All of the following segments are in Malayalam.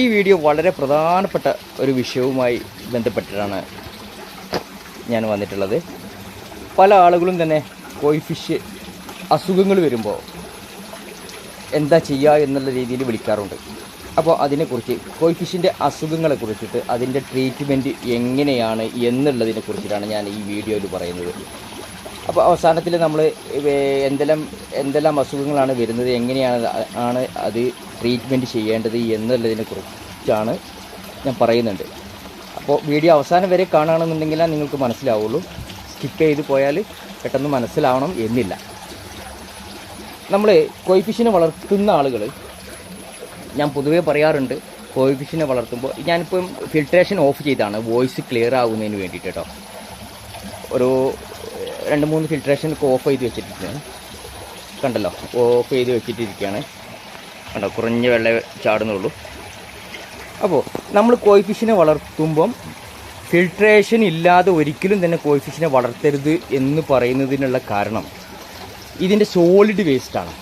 ഈ വീഡിയോ വളരെ പ്രധാനപ്പെട്ട ഒരു വിഷയവുമായി ബന്ധപ്പെട്ടിട്ടാണ് ഞാൻ വന്നിട്ടുള്ളത്. പല ആളുകളും തന്നെ കോയി ഫിഷ് അസുഖങ്ങൾ വരുമ്പോൾ എന്താ ചെയ്യുക എന്നുള്ള രീതിയിൽ വിളിക്കാറുണ്ട്. അപ്പോൾ അതിനെക്കുറിച്ച് കോയി ഫിഷിന്റെ അസുഖങ്ങളെ കുറിച്ചിട്ട് അതിന്റെ ട്രീറ്റ്മെന്റ് എങ്ങനെയാണ് എന്നുള്ളതിനെ കുറിച്ചിട്ടാണ് ഞാൻ ഈ വീഡിയോയിൽ പറയുന്നത്. അപ്പോൾ അവസാനത്തിൽ നമ്മൾ എന്തെല്ലാം എന്തെല്ലാം അസുഖങ്ങളാണ് വരുന്നത് എങ്ങനെയാണ് ആണ് അത് ട്രീറ്റ്മെന്റ് ചെയ്യേണ്ടത് എന്നുള്ളതിനെ കുറിച്ചാണ് ഞാൻ പറയുന്നുണ്ട്. അപ്പോൾ വീഡിയോ അവസാനം വരെ കാണുകയാണെന്നുണ്ടെങ്കിൽ നിങ്ങൾക്ക് മനസ്സിലാവുള്ളൂ. സ്കിപ്പ് ചെയ്ത് പോയാൽ പെട്ടെന്ന് മനസ്സിലാവണം എന്നില്ല. നമ്മൾ കോയിഫിഷിനെ വളർത്തുന്ന ആളുകൾ ഞാൻ പൊതുവേ പറയാറുണ്ട് കോയിഫിഷിനെ വളർത്തുമ്പോൾ ഞാനിപ്പം ഫിൽട്രേഷൻ ഓഫ് ചെയ്താണ് വോയിസ് ക്ലിയർ ആകുന്നതിന് വേണ്ടിയിട്ട് കേട്ടോ ഒരു രണ്ട് മൂന്ന് ഫിൽട്രേഷൻ ഓഫ് ചെയ്ത് വെച്ചിട്ടിരിക്കുകയാണ് കണ്ടല്ലോ ഓഫ് ചെയ്ത് വെച്ചിട്ടിരിക്കുകയാണ്. കണ്ടോ കുറഞ്ഞ വെള്ളം ചാടുന്നുള്ളൂ. അപ്പോൾ നമ്മൾ കോയിഫിഷിനെ വളർത്തുമ്പം ഫിൽട്രേഷൻ ഇല്ലാതെ ഒരിക്കലും തന്നെ കോയിഫിഷിനെ വളർത്തരുത് എന്ന് പറയുന്നതിനുള്ള കാരണം ഇതിന്റെ സോളിഡ് വേസ്റ്റാണ്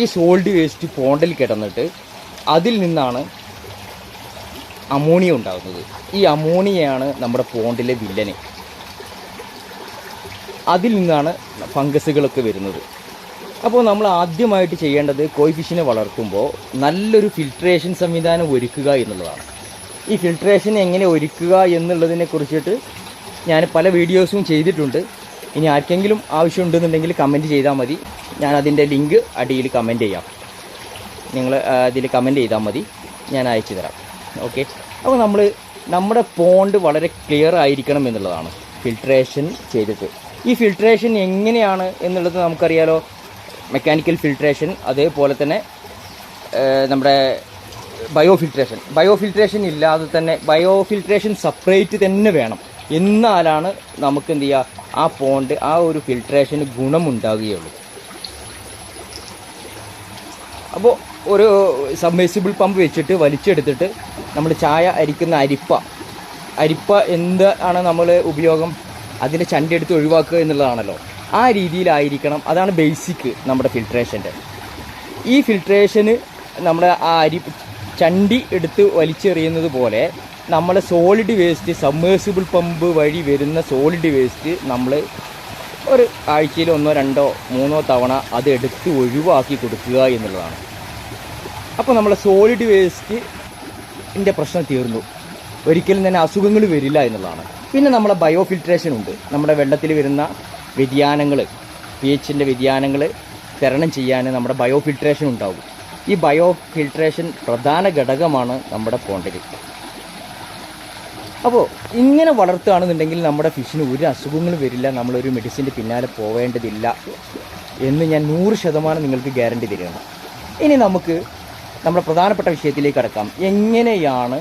ഈ സോളിഡ് വേസ്റ്റ് പോണ്ടിൽ കിടന്നിട്ട് അതിൽ നിന്നാണ് അമോണിയ ഉണ്ടാകുന്നത്. ഈ അമോണിയയാണ് നമ്മുടെ പോണ്ടിലെ വില്ലന്. അതിൽ നിന്നാണ് ഫംഗസുകളൊക്കെ വരുന്നത്. അപ്പോൾ നമ്മൾ ആദ്യമായിട്ട് ചെയ്യേണ്ടത് കോയി ഫിഷിനെ വളർത്തുമ്പോൾ നല്ലൊരു ഫിൽട്രേഷൻ സംവിധാനം ഒരുക്കുക എന്നുള്ളതാണ്. ഈ ഫിൽട്രേഷൻ എങ്ങനെ ഒരുക്കുക എന്നുള്ളതിനെ കുറിച്ചിട്ട് ഞാൻ പല വീഡിയോസും ചെയ്തിട്ടുണ്ട്. ഇനി ആർക്കെങ്കിലും ആവശ്യമുണ്ടെന്നുണ്ടെങ്കിൽ കമന്റ് ചെയ്താൽ മതി. ഞാൻ അതിന്റെ ലിങ്ക് അടിയിൽ കമന്റ് ചെയ്യാം. നിങ്ങൾ അതിൽ കമന്റ് ചെയ്താൽ മതി. ഞാൻ അയച്ചു തരാം. ഓക്കെ? അപ്പോൾ നമ്മൾ നമ്മുടെ പോണ്ട് വളരെ ക്ലിയർ ആയിരിക്കണം എന്നുള്ളതാണ്. ഫിൽട്രേഷൻ ചെയ്തിട്ട്. ഈ ഫിൽട്രേഷൻ എങ്ങനെയാണ് എന്നുള്ളത് നമുക്കറിയാലോ. മെക്കാനിക്കൽ ഫിൽട്രേഷൻ അതേപോലെ തന്നെ നമ്മുടെ ബയോ ഫിൽട്രേഷൻ ബയോ ഫിൽട്രേഷൻ ഇല്ലാതെ തന്നെ ബയോ ഫിൽട്രേഷൻ സെപ്പറേറ്റ് തന്നെ വേണം. എന്നാലാണ് നമുക്ക് എന്ത് ചെയ്യുക ആ പോണ്ട് ആ ഒരു ഫിൽട്രേഷന് ഗുണമുണ്ടാകുകയുള്ളൂ. അപ്പോൾ ഒരു സബ്മേഴ്സിബിൾ പമ്പ് വെച്ചിട്ട് വലിച്ചെടുത്തിട്ട് നമ്മൾ ചായ അരിക്കുന്ന അരിപ്പ. അരിപ്പ എന്താണ് നമ്മൾ ഉപയോഗം അതിന്റെ ചണ്ടി എടുത്ത് ഒഴിവാക്കുക എന്നുള്ളതാണല്ലോ. ആ രീതിയിലായിരിക്കണം. അതാണ് ബേസിക് നമ്മുടെ ഫിൽട്രേഷന്റെ ഈ ഫിൽട്രേഷന് നമ്മുടെ ആ അരി ചണ്ടി എടുത്ത് വലിച്ചെറിയുന്നത് പോലെ നമ്മളെ സോളിഡ് വേസ്റ്റ് സബ്മേഴ്സിബിൾ പമ്പ് വഴി വരുന്ന സോളിഡ് വേസ്റ്റ് നമ്മൾ ഒരു ആഴ്ചയിൽ ഒന്നോ രണ്ടോ മൂന്നോ തവണ അത് എടുത്ത് ഒഴിവാക്കി കൊടുക്കുക എന്നുള്ളതാണ്. അപ്പോൾ നമ്മളെ സോളിഡ് വേസ്റ്റ് പ്രശ്നം തീർന്നു. ഒരിക്കലും തന്നെ അസുഖങ്ങൾ വരില്ല എന്നുള്ളതാണ്. പിന്നെ നമ്മളെ ബയോ ഫിൽട്രേഷൻ ഉണ്ട്. നമ്മുടെ വെള്ളത്തിൽ വരുന്ന വ്യതിയാനങ്ങൾ പി എച്ചിന്റെ വ്യതിയാനങ്ങൾ തരണം ചെയ്യാൻ നമ്മുടെ ബയോ ഫിൽട്രേഷൻ ഉണ്ടാകും ഈ ബയോ ഫിൽട്രേഷൻ പ്രധാന ഘടകമാണ് നമ്മുടെ പോണ്ടിൽ അപ്പോൾ ഇങ്ങനെ വളർത്തുകയാണെന്നുണ്ടെങ്കിൽ നമ്മുടെ ഫിഷിന് ഒരു അസുഖങ്ങളും വരില്ല നമ്മളൊരു മെഡിസിന്റെ പിന്നാലെ പോവേണ്ടതില്ല എന്ന് ഞാൻ നൂറ് ശതമാനം നിങ്ങൾക്ക് ഗ്യാരണ്ടി തരുകയാണ്. ഇനി നമുക്ക് നമ്മുടെ പ്രധാനപ്പെട്ട വിഷയത്തിലേക്ക് കടക്കാം. എങ്ങനെയാണ്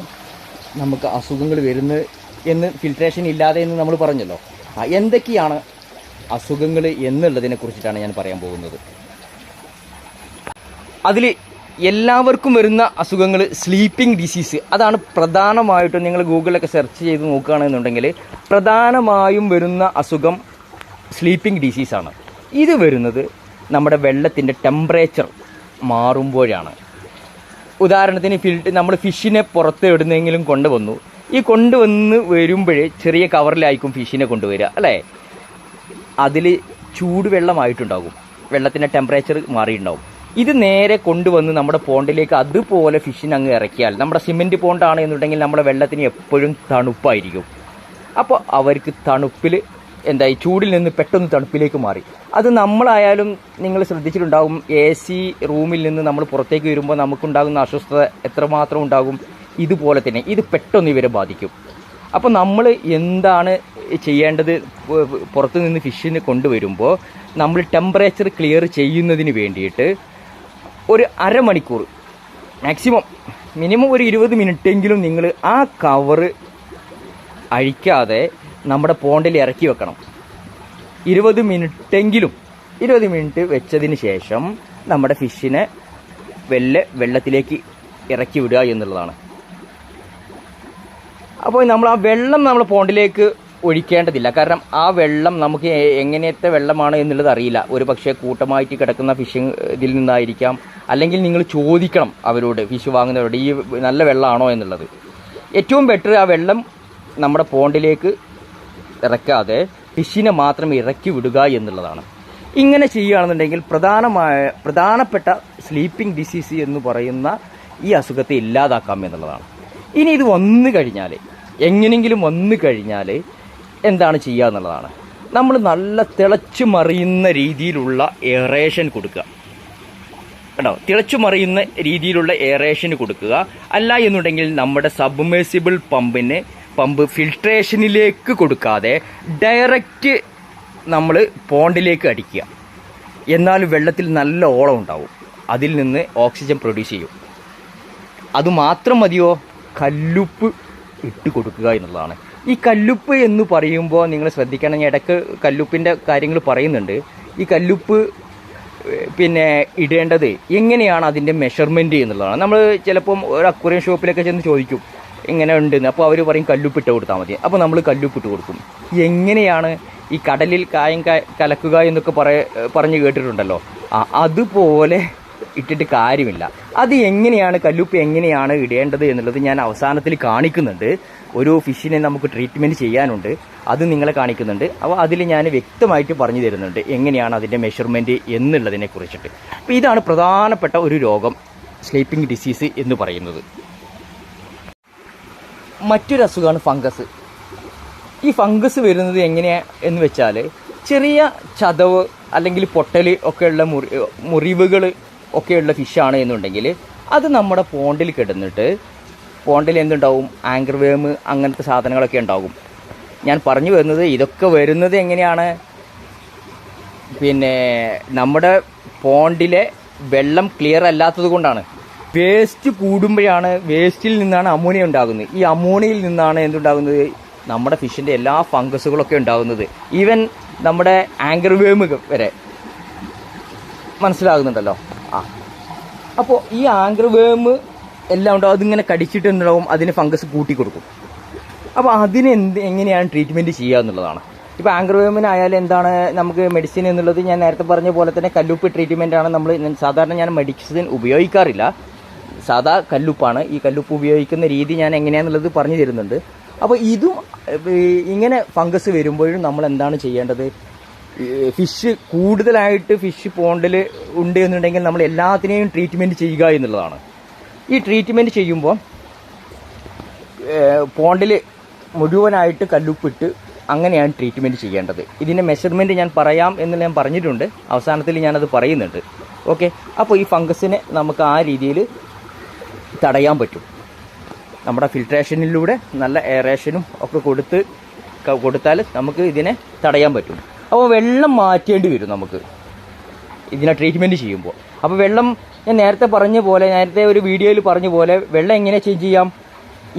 നമുക്ക് അസുഖങ്ങൾ വരുന്നത് എന്ന് ഫിൽട്രേഷൻ ഇല്ലാതെ എന്ന് നമ്മൾ പറഞ്ഞല്ലോ. എന്തൊക്കെയാണ് അസുഖങ്ങൾ എന്നുള്ളതിനെ കുറിച്ചിട്ടാണ് ഞാൻ പറയാൻ പോകുന്നത്. അതിൽ എല്ലാവർക്കും വരുന്ന അസുഖങ്ങൾ സ്ലീപ്പിംഗ് ഡിസീസ് അതാണ് പ്രധാനമായിട്ടും നിങ്ങൾ ഗൂഗിളിലൊക്കെ സെർച്ച് ചെയ്ത് നോക്കുകയാണെന്നുണ്ടെങ്കിൽ പ്രധാനമായും വരുന്ന അസുഖം സ്ലീപ്പിംഗ് ഡിസീസാണ് ഇത് വരുന്നത് നമ്മുടെ വെള്ളത്തിന്റെ ടെമ്പറേച്ചർ മാറുമ്പോഴാണ്. ഉദാഹരണത്തിന് ഫിൽട്ട് നമ്മൾ ഫിഷിനെ പുറത്ത് എവിടുന്നെങ്കിലും കൊണ്ടുവന്നു. ഈ കൊണ്ടുവന്ന് വരുമ്പോഴേ ചെറിയ കവറിലായിരിക്കും ഫിഷിനെ കൊണ്ടുവരിക അല്ലേ? അതിൽ ചൂടുവെള്ളമായിട്ടുണ്ടാകും. വെള്ളത്തിന്റെ ടെമ്പറേച്ചർ മാറിയിട്ടുണ്ടാകും. ഇത് നേരെ കൊണ്ടുവന്ന് നമ്മുടെ പോണ്ടിലേക്ക് അതുപോലെ ഫിഷിനെ അങ്ങ് ഇറക്കിയാൽ നമ്മുടെ സിമെന്റ് പോണ്ടാണ് എന്നുണ്ടെങ്കിൽ നമ്മുടെ വെള്ളത്തിന് എപ്പോഴും തണുപ്പായിരിക്കും. അപ്പോൾ അവർക്ക് തണുപ്പിൽ എന്തായി ചൂടിൽ നിന്ന് പെട്ടെന്ന് തണുപ്പിലേക്ക് മാറി. അത് നമ്മളായാലും നിങ്ങൾ ശ്രദ്ധിച്ചിട്ടുണ്ടാകും എ സി റൂമിൽ നിന്ന് നമ്മൾ പുറത്തേക്ക് വരുമ്പോൾ നമുക്കുണ്ടാകുന്ന അസ്വസ്ഥത എത്രമാത്രം ഉണ്ടാകും ഇതുപോലെ തന്നെ. ഇത് പെട്ടെന്ന് ഇവരെ ബാധിക്കും. അപ്പോൾ നമ്മൾ എന്താണ് ചെയ്യേണ്ടത്? പുറത്തു നിന്ന് ഫിഷിന് കൊണ്ടുവരുമ്പോൾ നമ്മൾ ടെമ്പറേച്ചർ ക്ലിയർ ചെയ്യുന്നതിന് വേണ്ടിയിട്ട് ഒരു അരമണിക്കൂർ മാക്സിമം മിനിമം ഒരു ഇരുപത് മിനിറ്റെങ്കിലും നിങ്ങൾ ആ കവറ് അഴിക്കാതെ നമ്മുടെ പോണ്ടിൽ ഇറക്കി വെക്കണം. ഇരുപത് മിനിറ്റെങ്കിലും ഇരുപത് മിനിറ്റ് വെച്ചതിന് ശേഷം നമ്മുടെ ഫിഷിനെ വെല്ല വെള്ളത്തിലേക്ക് ഇറക്കി വിടുക എന്നുള്ളതാണ്. അപ്പോൾ നമ്മൾ ആ വെള്ളം നമ്മൾ പോണ്ടിലേക്ക് ഒഴിക്കേണ്ടതില്ല. കാരണം ആ വെള്ളം നമുക്ക് എങ്ങനെയത്തെ വെള്ളമാണ് എന്നുള്ളത് അറിയില്ല. ഒരു പക്ഷേ കൂട്ടമായിട്ട് കിടക്കുന്ന ഫിഷിങ് ഇതിൽ നിന്നായിരിക്കാം. അല്ലെങ്കിൽ നിങ്ങൾ ചോദിക്കണം അവരോട് ഫിഷ് വാങ്ങുന്നവരോട് ഈ നല്ല വെള്ളമാണോ എന്നുള്ളത്. ഏറ്റവും ബെറ്റർ ആ വെള്ളം നമ്മുടെ പോണ്ടിലേക്ക് ഇറക്കാതെ ഫിഷിനെ മാത്രം ഇറക്കി വിടുക എന്നുള്ളതാണ്. ഇങ്ങനെ ചെയ്യുകയാണെന്നുണ്ടെങ്കിൽ പ്രധാനമായ പ്രധാനപ്പെട്ട സ്ലീപ്പിംഗ് ഡിസീസ് എന്ന് പറയുന്ന ഈ അസുഖത്തെ ഇല്ലാതാക്കാം എന്നുള്ളതാണ്. ഇനി ഇത് വന്നു കഴിഞ്ഞാൽ എങ്ങനെയെങ്കിലും വന്നു കഴിഞ്ഞാൽ എന്താണ് ചെയ്യുക എന്നുള്ളതാണ്. നമ്മൾ നല്ല തിളച്ചു മറിയുന്ന രീതിയിലുള്ള എയറേഷൻ കൊടുക്കുക. കേട്ടോ തിളച്ചു മറിയുന്ന രീതിയിലുള്ള എയറേഷന് കൊടുക്കുക. അല്ല എന്നുണ്ടെങ്കിൽ നമ്മുടെ സബ്മേഴ്സിബിൾ പമ്പിന് പമ്പ് ഫിൽട്രേഷനിലേക്ക് കൊടുക്കാതെ ഡയറക്റ്റ് നമ്മൾ പോണ്ടിലേക്ക് അടിക്കുക. എന്നാൽ വെള്ളത്തിൽ നല്ല ഓളം ഉണ്ടാവും. അതിൽ നിന്ന് ഓക്സിജൻ പ്രൊഡ്യൂസ് ചെയ്യും. അതുമാത്രം മതിയോ? കല്ലുപ്പ് ഇട്ട് കൊടുക്കുക എന്നുള്ളതാണ്. ഈ കല്ലുപ്പ് എന്ന് പറയുമ്പോൾ നിങ്ങൾ ശ്രദ്ധിക്കണം ഇടയ്ക്ക് കല്ലുപ്പിന്റെ കാര്യങ്ങൾ പറയുന്നുണ്ട്. ഈ കല്ലുപ്പ് പിന്നെ ഇടേണ്ടത് എങ്ങനെയാണ് അതിന്റെ മെഷർമെന്റ് എന്നുള്ളതാണ്. നമ്മൾ ചിലപ്പം ഒരു അക്വറിയം ഷോപ്പിലൊക്കെ ചെന്ന് ചോദിക്കും. ഇങ്ങനെ ഉണ്ട് അപ്പോൾ അവർ പറയും കല്ലുപ്പിട്ട് കൊടുത്താൽ മതി. അപ്പോൾ നമ്മൾ കല്ലുപ്പിട്ട് കൊടുക്കും. എങ്ങനെയാണ് ഈ കടലിൽ കായം കലക്കുക എന്നൊക്കെ പറയ പറഞ്ഞ് കേട്ടിട്ടുണ്ടല്ലോ. ആ അതുപോലെ ഇട്ടിട്ട് കാര്യമില്ല. അത് എങ്ങനെയാണ് കല്ലുപ്പ് എങ്ങനെയാണ് ഇടേണ്ടത് എന്നുള്ളത് ഞാൻ അവസാനത്തിൽ കാണിക്കുന്നുണ്ട്. ഒരു ഫിഷിനെ നമുക്ക് ട്രീറ്റ്മെന്റ് ചെയ്യാനുണ്ട്. അത് നിങ്ങളെ കാണിക്കുന്നുണ്ട്. അപ്പോൾ അതിൽ ഞാൻ വ്യക്തമായിട്ട് പറഞ്ഞു തരുന്നുണ്ട് എങ്ങനെയാണ് അതിന്റെ മെഷർമെന്റ് എന്നുള്ളതിനെ കുറിച്ചിട്ട്. അപ്പോൾ ഇതാണ് പ്രധാനപ്പെട്ട ഒരു രോഗം സ്ലീപ്പിംഗ് ഡിസീസ് എന്ന് പറയുന്നത്. മറ്റൊരു അസുഖമാണ് ഫംഗസ്. ഈ ഫംഗസ് വരുന്നത് എങ്ങനെയാ എന്ന് വെച്ചാൽ ചെറിയ ചതവ് അല്ലെങ്കിൽ പൊട്ടൽ ഒക്കെയുള്ള മുറി മുറിവുകൾ ഒക്കെയുള്ള ഫിഷാണ് എന്നുണ്ടെങ്കിൽ അത് നമ്മുടെ പോണ്ടിൽ കിടന്നിട്ട് പോണ്ടിൽ എന്തുണ്ടാവും? ആങ്കർ വേമ് അങ്ങനത്തെ സാധനങ്ങളൊക്കെ ഉണ്ടാകും. ഞാൻ പറഞ്ഞു വരുന്നത് ഇതൊക്കെ വരുന്നത് എങ്ങനെയാണ്? പിന്നെ നമ്മുടെ പോണ്ടിലെ വെള്ളം ക്ലിയർ അല്ലാത്തത് കൊണ്ടാണ്. വേസ്റ്റ് കൂടുമ്പോഴാണ് വേസ്റ്റിൽ നിന്നാണ് അമോണിയ ഉണ്ടാകുന്നത്. ഈ അമോണിയയിൽ നിന്നാണ് എന്തുണ്ടാകുന്നത്? നമ്മുടെ ഫിഷിന്റെ എല്ലാ ഫംഗസുകളൊക്കെ ഉണ്ടാകുന്നത്. ഈവൻ നമ്മുടെ ആങ്കർ വേമ് വരെ. മനസ്സിലാകുന്നുണ്ടല്ലോ? ആ. അപ്പോൾ ഈ ആങ്കർ വേമ് എല്ലാം ഉണ്ടാവും. അതിങ്ങനെ കടിച്ചിട്ടുണ്ടാവും. അതിന് ഫംഗസ് കൂട്ടി കൊടുക്കും അപ്പോൾ അതിന് എന്ത് എങ്ങനെയാണ് ട്രീറ്റ്മെന്റ് ചെയ്യുക എന്നുള്ളതാണ്. ഇപ്പോൾ ആങ്കർ വേമിനായാലും എന്താണ് നമുക്ക് മെഡിസിൻ എന്നുള്ളത് ഞാൻ നേരത്തെ പറഞ്ഞ പോലെ തന്നെ കല്ലുപ്പ് ട്രീറ്റ്മെന്റാണ് നമ്മൾ സാധാരണ ഞാൻ മെഡിസിൻ ഉപയോഗിക്കാറില്ല. സാധാ കല്ലുപ്പാണ്. ഈ കല്ലുപ്പ് ഉപയോഗിക്കുന്ന രീതി ഞാൻ എങ്ങനെയാണെന്നുള്ളത് പറഞ്ഞു തരുന്നുണ്ട്. അപ്പോൾ ഇതും ഇങ്ങനെ ഫംഗസ് വരുമ്പോഴും നമ്മൾ എന്താണ് ചെയ്യേണ്ടത്? ഫിഷ് കൂടുതലായിട്ട് ഫിഷ് പോണ്ടിൽ ഉണ്ട് എന്നുണ്ടെങ്കിൽ നമ്മൾ എല്ലാത്തിനെയും ട്രീറ്റ്മെന്റ് ചെയ്യുക എന്നുള്ളതാണ്. ഈ ട്രീറ്റ്മെന്റ് ചെയ്യുമ്പോൾ പോണ്ടിൽ മുഴുവനായിട്ട് കല്ലുപ്പിട്ട് അങ്ങനെയാണ് ട്രീറ്റ്മെന്റ് ചെയ്യേണ്ടത്. ഇതിന്റെ മെഷർമെന്റ് ഞാൻ പറയാം എന്ന് ഞാൻ പറഞ്ഞിട്ടുണ്ട്. അവസാനത്തിൽ ഞാനത് പറയുന്നുണ്ട്. ഓക്കെ? അപ്പോൾ ഈ ഫംഗസിനെ നമുക്ക് ആ രീതിയിൽ തടയാൻ പറ്റും. നമ്മുടെ ഫിൽട്രേഷനിലൂടെ നല്ല എയറേഷനും ഒക്കെ കൊടുത്ത് കൊടുത്താൽ നമുക്ക് ഇതിനെ തടയാൻ പറ്റും. അപ്പോൾ വെള്ളം മാറ്റേണ്ടി വരും നമുക്ക്. ഇതിനെ ട്രീറ്റ്മെന്റ് ചെയ്യുമ്പോൾ. അപ്പോൾ വെള്ളം ഞാൻ നേരത്തെ പറഞ്ഞ പോലെ നേരത്തെ ഒരു വീഡിയോയിൽ പറഞ്ഞ പോലെ വെള്ളം എങ്ങനെ ചേഞ്ച് ചെയ്യാം?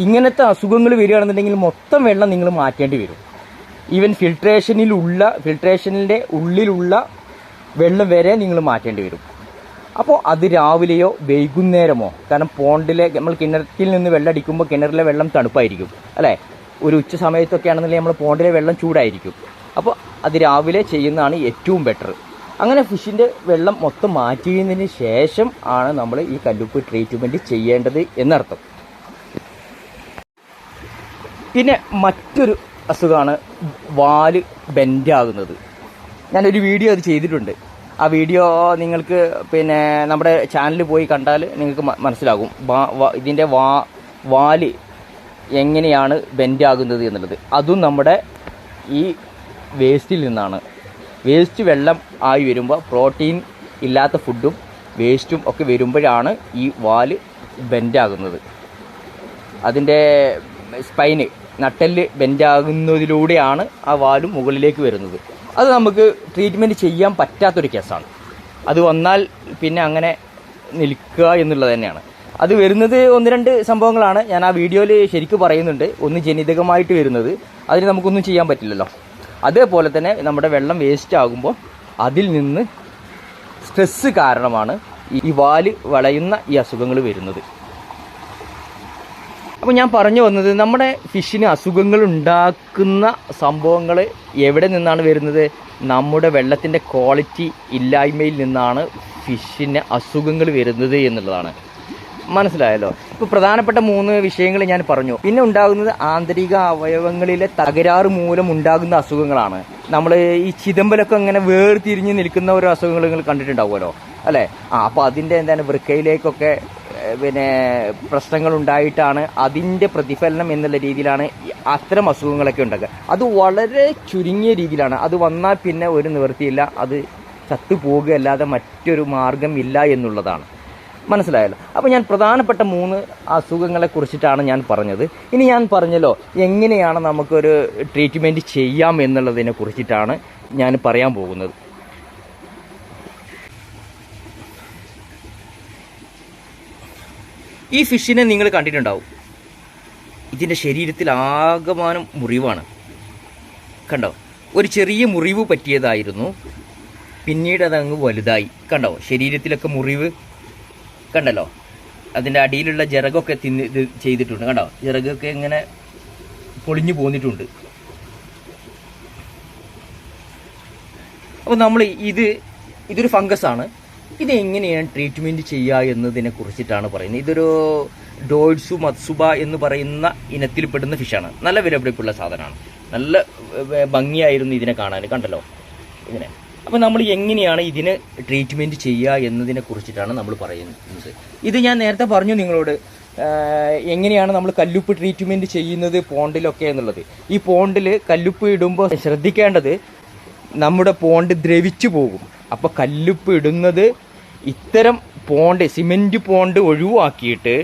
ഇങ്ങനത്തെ അസുഖങ്ങൾ വരികയാണെന്നുണ്ടെങ്കിൽ മൊത്തം വെള്ളം നിങ്ങൾ മാറ്റേണ്ടി വരും. ഈവൻ ഫിൽട്രേഷനിലുള്ള ഫിൽട്രേഷനിന്റെ ഉള്ളിലുള്ള വെള്ളം വരെ നിങ്ങൾ മാറ്റേണ്ടി വരും. അപ്പോൾ അത് രാവിലെയോ വൈകുന്നേരമോ? കാരണം പോണ്ടിലെ നമ്മൾ കിണറ്റിൽ നിന്ന് വെള്ളം അടിക്കുമ്പോൾ കിണറിലെ വെള്ളം തണുപ്പായിരിക്കും അല്ലേ? ഒരു ഉച്ച സമയത്തൊക്കെ ആണെന്നുണ്ടെങ്കിൽ നമ്മൾ പോണ്ടിലെ വെള്ളം ചൂടായിരിക്കും. അപ്പോൾ അത് രാവിലെ ചെയ്യുന്നതാണ് ഏറ്റവും ബെറ്റർ അങ്ങനെ ഫിഷിന്റെ വെള്ളം മൊത്തം മാറ്റിയതിന് ശേഷം ആണ് നമ്മൾ ഈ കല്ലുപ്പ് ട്രീറ്റ്മെന്റ് ചെയ്യേണ്ടത് എന്നർത്ഥം. പിന്നെ മറ്റൊരു അസുഖമാണ് വാൽ ബെൻഡാകുന്നത് ഞാനൊരു വീഡിയോ അത് ചെയ്തിട്ടുണ്ട്. ആ വീഡിയോ നിങ്ങൾക്ക് പിന്നെ നമ്മുടെ ചാനലിൽ പോയി കണ്ടാൽ നിങ്ങൾക്ക് മനസ്സിലാകും. ഇതിന്റെ വാ വാൽ എങ്ങനെയാണ് ബെൻഡാകുന്നത് എന്നുള്ളത്. അതും നമ്മുടെ ഈ വേസ്റ്റിൽ നിന്നാണ്. വേസ്റ്റ് വെള്ളം ആയി വരുമ്പോൾ പ്രോട്ടീൻ ഇല്ലാത്ത ഫുഡും വേസ്റ്റും ഒക്കെ വരുമ്പോഴാണ് ഈ വാൽ ബെൻഡാകുന്നത് അതിന്റെ സ്പൈന് നട്ടെല്ല് ബെൻഡാകുന്നതിലൂടെയാണ് ആ വാലും മുകളിലേക്ക് വരുന്നത്. അത് നമുക്ക് ട്രീറ്റ്മെന്റ് ചെയ്യാൻ പറ്റാത്തൊരു കേസാണ്. അത് വന്നാൽ പിന്നെ അങ്ങനെ നിൽക്കുക എന്നുള്ളത് തന്നെയാണ്. അത് വരുന്നത് ഒന്ന് രണ്ട് സംഭവങ്ങളാണ്. ഞാൻ ആ വീഡിയോയിൽ ശരിക്കും പറയുന്നുണ്ട്. ഒന്ന് ജനിതകമായിട്ട് വരുന്നത്. അതിന് നമുക്കൊന്നും ചെയ്യാൻ പറ്റില്ലല്ലോ. അതേപോലെ തന്നെ നമ്മുടെ വെള്ളം വേസ്റ്റ് ആകുമ്പോൾ അതിൽ നിന്ന് സ്ട്രെസ്സ് കാരണമാണ് ഈ വാൽ വളയുന്ന ഈ അസുഖങ്ങൾ വരുന്നത്. അപ്പോൾ ഞാൻ പറഞ്ഞു വന്നത് നമ്മുടെ ഫിഷിന് അസുഖങ്ങൾ ഉണ്ടാക്കുന്ന സംഭവങ്ങൾ എവിടെ നിന്നാണ് വരുന്നത്? നമ്മുടെ വെള്ളത്തിന്റെ ക്വാളിറ്റി ഇല്ലായ്മയിൽ നിന്നാണ് ഫിഷിന് അസുഖങ്ങൾ വരുന്നത് എന്നുള്ളതാണ്. മനസ്സിലായല്ലോ? ഇപ്പോൾ പ്രധാനപ്പെട്ട മൂന്ന് വിഷയങ്ങൾ ഞാൻ പറഞ്ഞു. പിന്നെ ഉണ്ടാകുന്നത് ആന്തരിക അവയവങ്ങളിലെ തകരാറ് മൂലം ഉണ്ടാകുന്ന അസുഖങ്ങളാണ്. നമ്മൾ ഈ ചിദംബലൊക്കെ ഇങ്ങനെ വേർതിരിഞ്ഞ് നിൽക്കുന്ന ഓരോ അസുഖങ്ങൾ നിങ്ങൾ കണ്ടിട്ടുണ്ടാവുമല്ലോ? അല്ലേ? ആ അപ്പോൾ അതിന്റെ എന്താണ് വൃക്കയിലേക്കൊക്കെ പിന്നെ പ്രശ്നങ്ങൾ ഉണ്ടായിട്ടാണ് അതിന്റെ പ്രതിഫലനം എന്നുള്ള രീതിയിലാണ് അത്തരം അസുഖങ്ങളൊക്കെ ഉണ്ടാക്കുക. അത് വളരെ ചുരുങ്ങിയ രീതിയിലാണ്. അത് വന്നാൽ പിന്നെ ഒരു നിവൃത്തിയില്ല. അത് ചത്തുപോകുകയല്ലാതെ മറ്റൊരു മാർഗം ഇല്ല എന്നുള്ളതാണ്. മനസ്സിലായല്ലോ? അപ്പോൾ ഞാൻ പ്രധാനപ്പെട്ട മൂന്ന് അസുഖങ്ങളെ കുറിച്ചിട്ടാണ് ഞാൻ പറഞ്ഞത്. ഇനി ഞാൻ പറഞ്ഞല്ലോ എങ്ങനെയാണ് നമുക്കൊരു ട്രീറ്റ്മെന്റ് ചെയ്യാം എന്നുള്ളതിനെ കുറിച്ചിട്ടാണ് ഞാൻ പറയാൻ പോകുന്നത്. ഈ ഫിഷിനെ നിങ്ങൾ കണ്ടിട്ടുണ്ടാവും. ഇതിന്റെ ശരീരത്തിൽ ആകമാനം മുറിവാണ്. കണ്ടോ? ഒരു ചെറിയ മുറിവ് പറ്റിയതായിരുന്നു. പിന്നീട് അതങ്ങ് വലുതായി. കണ്ടോ? ശരീരത്തിലൊക്കെ മുറിവ്. കണ്ടല്ലോ? അതിന്റെ അടിയിലുള്ള ജിറകൊക്കെ തിന്ന് ഇത് ചെയ്തിട്ടുണ്ട്. കണ്ടോ? ജിറകൊക്കെ ഇങ്ങനെ പൊളിഞ്ഞു പോന്നിട്ടുണ്ട്. അപ്പോൾ നമ്മൾ ഇത് ഇതൊരു ഫംഗസ് ആണ് ഇത് എങ്ങനെയാണ് ട്രീറ്റ്മെന്റ് ചെയ്യുക എന്നതിനെ കുറിച്ചിട്ടാണ് പറയുന്നത്. ഇതൊരു ഡോയ്സു മത്സുബ എന്ന് പറയുന്ന ഇനത്തിൽപ്പെടുന്ന ഫിഷാണ് നല്ല വിലപിടിപ്പുള്ള സാധനമാണ്. നല്ല ഭംഗിയായിരുന്നു ഇതിനെ കാണാൻ. കണ്ടല്ലോ? ഇതിനെ. അപ്പോൾ നമ്മൾ എങ്ങനെയാണ് ഇതിന് ട്രീറ്റ്മെന്റ് ചെയ്യുക എന്നതിനെ കുറിച്ചിട്ടാണ് നമ്മൾ പറയുന്നത്. ഇത് ഞാൻ നേരത്തെ പറഞ്ഞു നിങ്ങളോട് എങ്ങനെയാണ് നമ്മൾ കല്ലുപ്പ് ട്രീറ്റ്മെന്റ് ചെയ്യുന്നത് പോണ്ടിലൊക്കെ എന്നുള്ളത്. ഈ പോണ്ടിൽ കല്ലുപ്പ് ഇടുമ്പോൾ ശ്രദ്ധിക്കേണ്ടത് നമ്മുടെ പോണ്ട് ദ്രവിച്ചു പോകും. അപ്പോൾ കല്ലുപ്പ് ഇടുന്നത് ഇത്തരം പോണ്ട് സിമെന്റ് പോണ്ട് ഒഴിവാക്കിയിട്ട്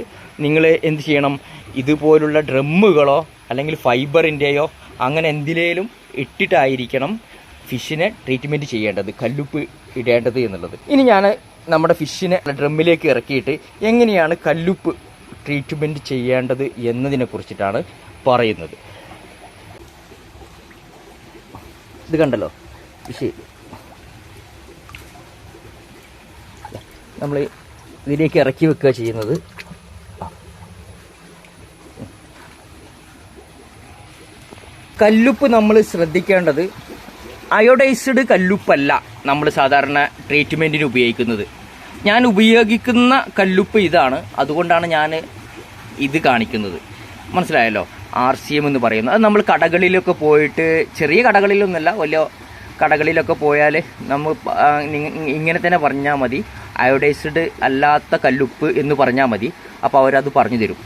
നിങ്ങൾ എന്ത് ചെയ്യണം? ഇതുപോലുള്ള ഡ്രമ്മുകളോ അല്ലെങ്കിൽ ഫൈബറിന്റെയോ അങ്ങനെ എന്തിലേലും ഇട്ടിട്ടായിരിക്കണം ഫിഷിനെ ട്രീറ്റ്മെന്റ് ചെയ്യേണ്ടത് കല്ലുപ്പ് ഇടേണ്ടത് എന്നുള്ളത്. ഇനി ഞാൻ നമ്മുടെ ഫിഷിനെ ഡ്രമ്മിലേക്ക് ഇറക്കിയിട്ട് എങ്ങനെയാണ് കല്ലുപ്പ് ട്രീറ്റ്മെന്റ് ചെയ്യേണ്ടത് എന്നതിനെ കുറിച്ചിട്ടാണ് പറയുന്നത്. ഇത് കണ്ടല്ലോ ഫിഷ്. നമ്മൾ ഇതിലേക്ക് ഇറക്കി വെക്കുക ചെയ്യുന്നത്. കല്ലുപ്പ് നമ്മൾ ശ്രദ്ധിക്കേണ്ടത് അയോഡൈസ്ഡ് കല്ലുപ്പല്ല നമ്മൾ സാധാരണ ട്രീറ്റ്മെന്റിന് ഉപയോഗിക്കുന്നത്. ഞാൻ ഉപയോഗിക്കുന്ന കല്ലുപ്പ് ഇതാണ്. അതുകൊണ്ടാണ് ഞാൻ ഇത് കാണിക്കുന്നത്. മനസ്സിലായല്ലോ? ആർ സി എം എന്ന് പറയുന്നത്. അത് നമ്മൾ കടകളിലൊക്കെ പോയിട്ട് ചെറിയ കടകളിലൊന്നുമല്ല വലിയ കടകളിലൊക്കെ പോയാൽ നമ്മൾ ഇങ്ങനെ തന്നെ പറഞ്ഞാൽ മതി. അയോഡൈസ്ഡ് അല്ലാത്ത കല്ലുപ്പ് എന്ന് പറഞ്ഞാൽ മതി. അപ്പോൾ അവരത് പറഞ്ഞു തരും.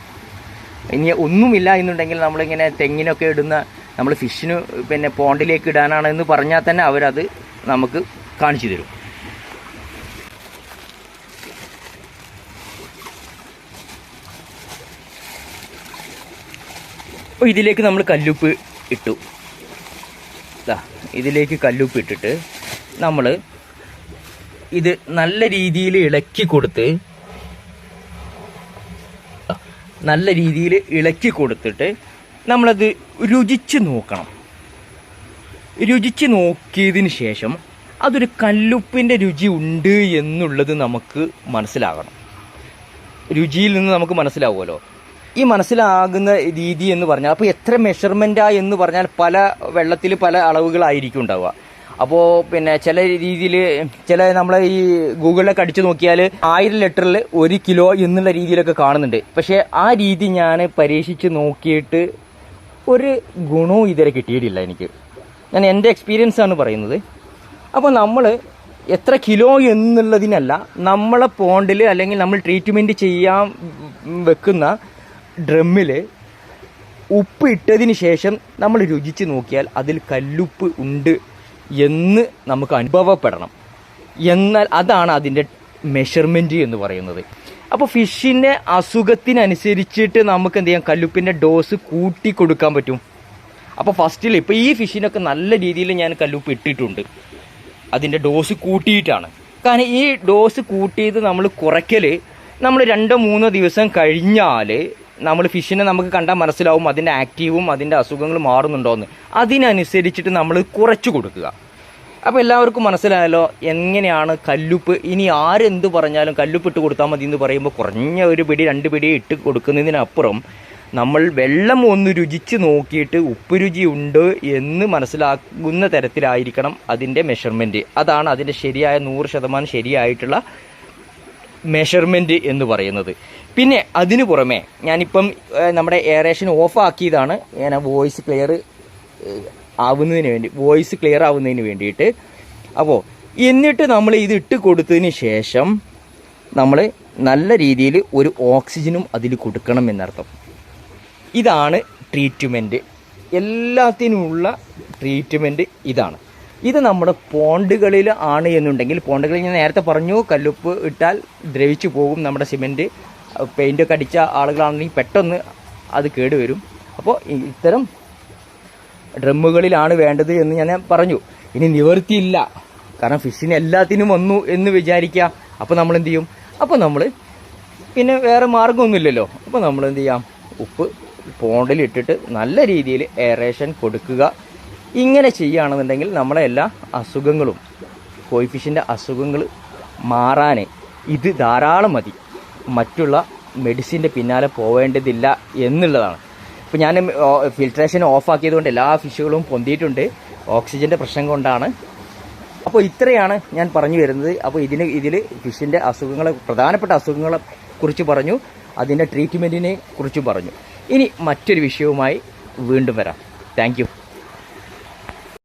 ഇനി ഒന്നുമില്ല എന്നുണ്ടെങ്കിൽ നമ്മളിങ്ങനെ തെങ്ങിനൊക്കെ ഇടുന്ന നമ്മൾ ഫിഷിന് പിന്നെ പോണ്ടിലേക്ക് ഇടാനാണെന്ന് പറഞ്ഞാൽ തന്നെ അവരത് നമുക്ക് കാണിച്ചു തരും. ഇതിലേക്ക് നമ്മൾ കല്ലുപ്പ് ഇട്ടു. ഇതിലേക്ക് കല്ലുപ്പ് ഇട്ടിട്ട് നമ്മൾ ഇത് നല്ല രീതിയിൽ ഇളക്കി കൊടുത്ത് നല്ല രീതിയിൽ ഇളക്കി കൊടുത്തിട്ട് നമ്മളത് രുചിച്ച് നോക്കണം. രുചിച്ച് നോക്കിയതിന് ശേഷം അതൊരു കല്ലുപ്പിന്റെ രുചി ഉണ്ട് എന്നുള്ളത് നമുക്ക് മനസ്സിലാകണം. രുചിയിൽ നിന്ന് നമുക്ക് മനസ്സിലാവുമല്ലോ. ഈ മനസ്സിലാകുന്ന രീതി എന്ന് പറഞ്ഞാൽ അപ്പോൾ എത്ര മെഷർമെന്റാ എന്ന് പറഞ്ഞാൽ പല വെള്ളത്തിൽ പല അളവുകളായിരിക്കും ഉണ്ടാവുക. അപ്പോൾ പിന്നെ ചില രീതിയിൽ ചില നമ്മൾ ഈ ഗൂഗിളിലൊക്കെ അടിച്ചു നോക്കിയാൽ ആയിരം ലിറ്ററിൽ ഒരു കിലോ എന്നുള്ള രീതിയിലൊക്കെ കാണുന്നുണ്ട്. പക്ഷേ ആ രീതി ഞാൻ പരീക്ഷിച്ച് നോക്കിയിട്ട് ഒരു ഗുണവും ഇതുവരെ കിട്ടിയിട്ടില്ല എനിക്ക്. ഞാൻ എന്റെ എക്സ്പീരിയൻസ് ആണ് പറയുന്നത്. അപ്പോൾ നമ്മൾ എത്ര കിലോ എന്നുള്ളതിനല്ല നമ്മളെ പോണ്ടിൽ അല്ലെങ്കിൽ നമ്മൾ ട്രീറ്റ്മെന്റ് ചെയ്യാൻ വെക്കുന്ന ഡ്രമ്മിൽ ഉപ്പ് ഇട്ടതിന് ശേഷം നമ്മൾ രുചിച്ച് നോക്കിയാൽ അതിൽ കല്ലുപ്പ് ഉണ്ട് എന്ന് നമുക്ക് അനുഭവപ്പെടണം. എന്നാൽ അതാണ് അതിന്റെ മെഷർമെന്റ് എന്ന് പറയുന്നത്. അപ്പോൾ ഫിഷിന്റെ അസുഖത്തിനനുസരിച്ചിട്ട് നമുക്ക് എന്ത് ചെയ്യാം കല്ലുപ്പിന്റെ ഡോസ് കൂട്ടി കൊടുക്കാൻ പറ്റും. അപ്പോൾ ഫസ്റ്റിൽ ഇപ്പോൾ ഈ ഫിഷിനൊക്കെ നല്ല രീതിയിൽ ഞാൻ കല്ലുപ്പ് ഇട്ടിട്ടുണ്ട്. അതിന്റെ ഡോസ് കൂട്ടിയിട്ടാണ്. കാരണം ഈ ഡോസ് കൂട്ടിയത് നമ്മൾ കുറയ്ക്കൽ നമ്മൾ രണ്ടോ മൂന്നോ ദിവസം കഴിഞ്ഞാൽ നമ്മൾ ഫിഷിനെ നമുക്ക് കണ്ടാൽ മനസ്സിലാവും അതിന്റെ ആക്റ്റീവും അതിന്റെ അസുഖങ്ങൾ മാറുന്നുണ്ടോയെന്ന് അതിനനുസരിച്ചിട്ട് നമ്മൾ കുറച്ച് കൊടുക്കുക. അപ്പോൾ എല്ലാവർക്കും മനസ്സിലായല്ലോ എങ്ങനെയാണ് കല്ലുപ്പ്? ഇനി ആരെന്ത് പറഞ്ഞാലും കല്ലുപ്പ് ഇട്ട് കൊടുത്താൽ മതി എന്ന് പറയുമ്പോൾ കുറഞ്ഞ ഒരു പിടി രണ്ട് പിടി ഇട്ട് കൊടുക്കുന്നതിനപ്പുറം നമ്മൾ വെള്ളം ഒന്ന് രുചിച്ച് നോക്കിയിട്ട് ഉപ്പ് രുചി ഉണ്ട് എന്ന് മനസ്സിലാക്കുന്ന തരത്തിലായിരിക്കണം അതിന്റെ മെഷർമെന്റ് അതാണ് അതിന്റെ ശരിയായ നൂറ് ശതമാനം ശരിയായിട്ടുള്ള മെഷർമെന്റ് എന്ന് പറയുന്നത്. പിന്നെ അതിനു പുറമെ ഞാനിപ്പം നമ്മുടെ എയറേഷൻ ഓഫ് ആക്കിയതാണ്. ഞാൻ വോയിസ് ക്ലിയർ ആവുന്നതിന് വേണ്ടി വോയിസ് ക്ലിയർ ആവുന്നതിന് വേണ്ടിയിട്ട്. അപ്പോൾ എന്നിട്ട് നമ്മൾ ഇത് ഇട്ട് കൊടുത്തതിന് ശേഷം നമ്മൾ നല്ല രീതിയിൽ ഒരു ഓക്സിജനും അതിൽ കൊടുക്കണം എന്നർത്ഥം. ഇതാണ് ട്രീറ്റ്മെന്റ് എല്ലാത്തിനുമുള്ള ട്രീറ്റ്മെന്റ് ഇതാണ്. ഇത് നമ്മുടെ പോണ്ടുകളിൽ ആണ് എന്നുണ്ടെങ്കിൽ പോണ്ടുകളിൽ ഞാൻ നേരത്തെ പറഞ്ഞു കല്ലുപ്പ് ഇട്ടാൽ ദ്രവിച്ചു പോകും നമ്മുടെ സിമെന്റ് പെയിന്റൊക്കെ അടിച്ച ആളുകളാണെങ്കിൽ പെട്ടെന്ന് അത് കേടുവരും. അപ്പോൾ ഇത്തരം ഡ്രമ്മുകളിലാണ് വേണ്ടത് എന്ന് ഞാൻ പറഞ്ഞു. ഇനി നിവർത്തിയില്ല. കാരണം ഫിഷിന് എല്ലാത്തിനും വന്നു എന്ന് വിചാരിക്കുക. അപ്പോൾ നമ്മൾ എന്ത് ചെയ്യും? അപ്പോൾ നമ്മൾ പിന്നെ വേറെ മാർഗമൊന്നുമില്ലല്ലോ അപ്പോൾ നമ്മൾ എന്ത് ചെയ്യാം? ഉപ്പ് പോണ്ടിലിട്ടിട്ട് നല്ല രീതിയിൽ എയറേഷൻ കൊടുക്കുക. ഇങ്ങനെ ചെയ്യുകയാണെന്നുണ്ടെങ്കിൽ നമ്മളെ എല്ലാ അസുഖങ്ങളും കോയിഫിഷിന്റെ അസുഖങ്ങൾ മാറാൻ ഇത് ധാരാളം മതി. മറ്റുള്ള മെഡിസിന്റെ പിന്നാലെ പോവേണ്ടതില്ല എന്നുള്ളതാണ്. ഇപ്പോൾ ഞാൻ ഫിൽട്രേഷൻ ഓഫാക്കിയത് കൊണ്ട് എല്ലാ ഫിഷുകളും പൊന്തിയിട്ടുണ്ട്. ഓക്സിജന്റെ പ്രശ്നം കൊണ്ടാണ്. അപ്പോൾ ഇത്രയാണ് ഞാൻ പറഞ്ഞു വരുന്നത്. അപ്പോൾ ഇതിന് ഇതിൽ ഫിഷിന്റെ അസുഖങ്ങളെ പ്രധാനപ്പെട്ട അസുഖങ്ങളെ കുറിച്ച് പറഞ്ഞു. അതിന്റെ ട്രീറ്റ്മെന്റിനെ കുറിച്ച് പറഞ്ഞു. ഇനി മറ്റൊരു വിഷയവുമായി വീണ്ടും വരാം. താങ്ക്